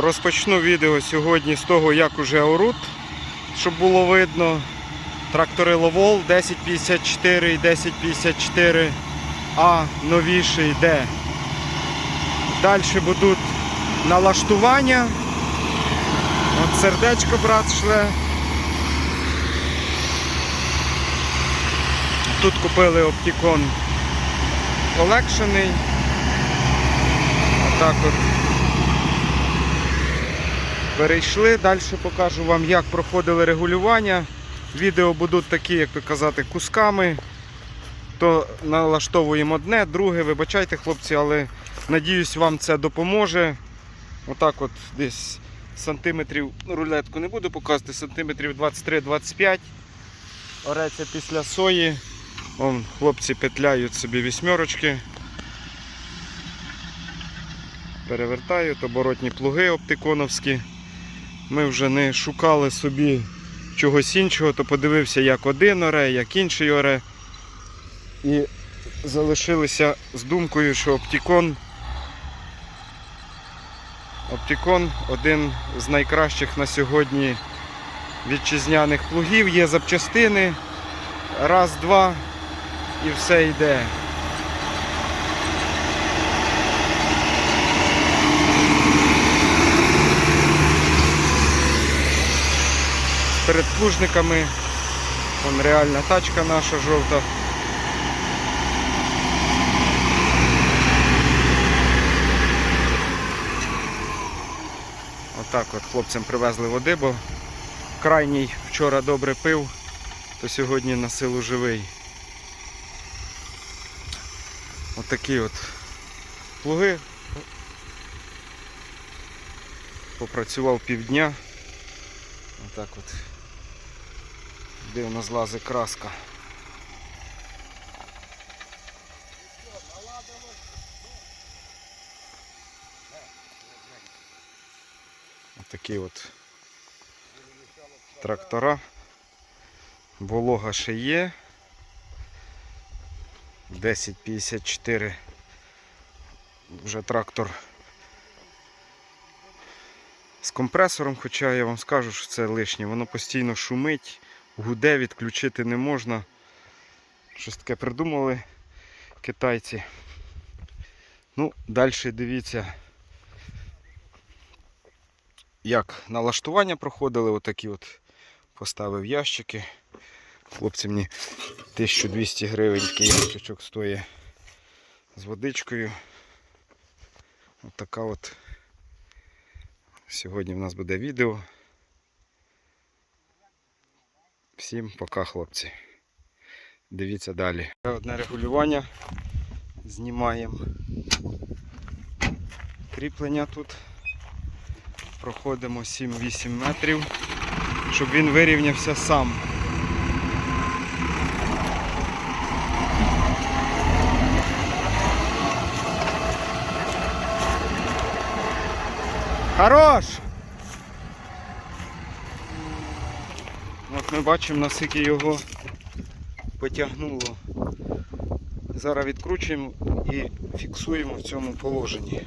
Розпочну відео сьогодні з того, як уже орут, щоб було видно. Трактори Ловол 1054 і 1054 А новіший Д. Далі будуть налаштування. От сердечко брат шле. Тут купили оптикон полегшений. Отак от. Перейшли, далі покажу вам, як проходили регулювання. Відео будуть такі, як би казати, кусками. То налаштовуємо одне, друге, вибачайте, хлопці, але надіюсь, вам це допоможе. Отак от десь сантиметрів, ну, рулетку не буду показувати, сантиметрів 23-25. Ореться після сої. Вон, хлопці петляють собі вісьмерочки. Перевертають оборотні плуги оптиконовські. Ми вже не шукали собі чогось іншого, то подивився, як один оре, як інший оре. І залишилися з думкою, що Оптікон Оптікон один з найкращих на сьогодні вітчизняних плугів. Є запчастини. Раз, два і все йде. Перед плужниками вон реальна тачка наша жовта. Отак от хлопцям привезли води, бо крайній вчора добре пив, то сьогодні на силу живий. Отакі от плуги. Попрацював півдня. Отак от. Дивно злазить краска. Отакі от трактора. Волога ще є. 1054 вже трактор з компресором, хоча я вам скажу, що це лишнє. Воно постійно шумить, гуде, відключити не можна. Щось таке придумали китайці. Ну, далі дивіться, як налаштування проходили, отакі от поставив ящики. Хлопці мені 1200 гривень такий ящичок стоїть з водичкою. От от сьогодні в нас буде відео. Всім пока, хлопці. Дивіться далі. Одне регулювання. Знімаємо кріплення тут. Проходимо 7-8 метрів, щоб він вирівнявся сам. Хорош! От ми бачимо, наскільки його потягнуло. Зараз відкручуємо і фіксуємо в цьому положенні.